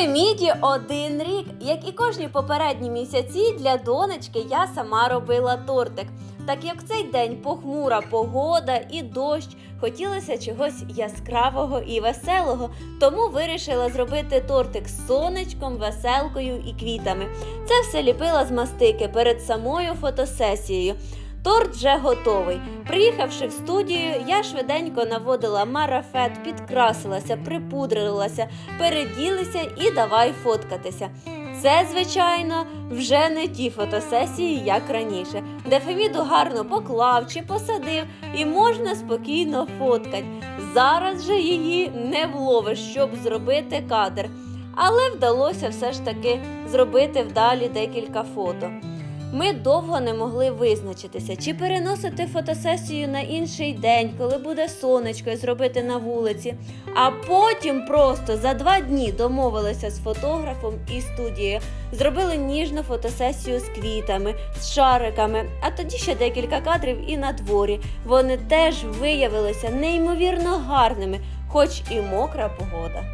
Феміді один рік. Як і кожні попередні місяці, для донечки я сама робила тортик. Так як в цей день похмура погода і дощ, хотілося чогось яскравого і веселого, тому вирішила зробити тортик з сонечком, веселкою і квітами. Це все ліпила з мастики перед самою фотосесією. Торт вже готовий. Приїхавши в студію, я швиденько наводила марафет, підкрасилася, припудрилася, переділися і давай фоткатися. Це, звичайно, вже не ті фотосесії, як раніше, де Феміду гарно поклав чи посадив, і можна спокійно фоткати. Зараз же її не вловиш, щоб зробити кадр. Але вдалося все ж таки зробити вдалі декілька фото. Ми довго не могли визначитися, чи переносити фотосесію на інший день, коли буде сонечко, і зробити на вулиці. А потім просто за два дні домовилися з фотографом і студією. Зробили ніжну фотосесію з квітами, з шариками, а тоді ще декілька кадрів і на дворі. Вони теж виявилися неймовірно гарними, хоч і мокра погода.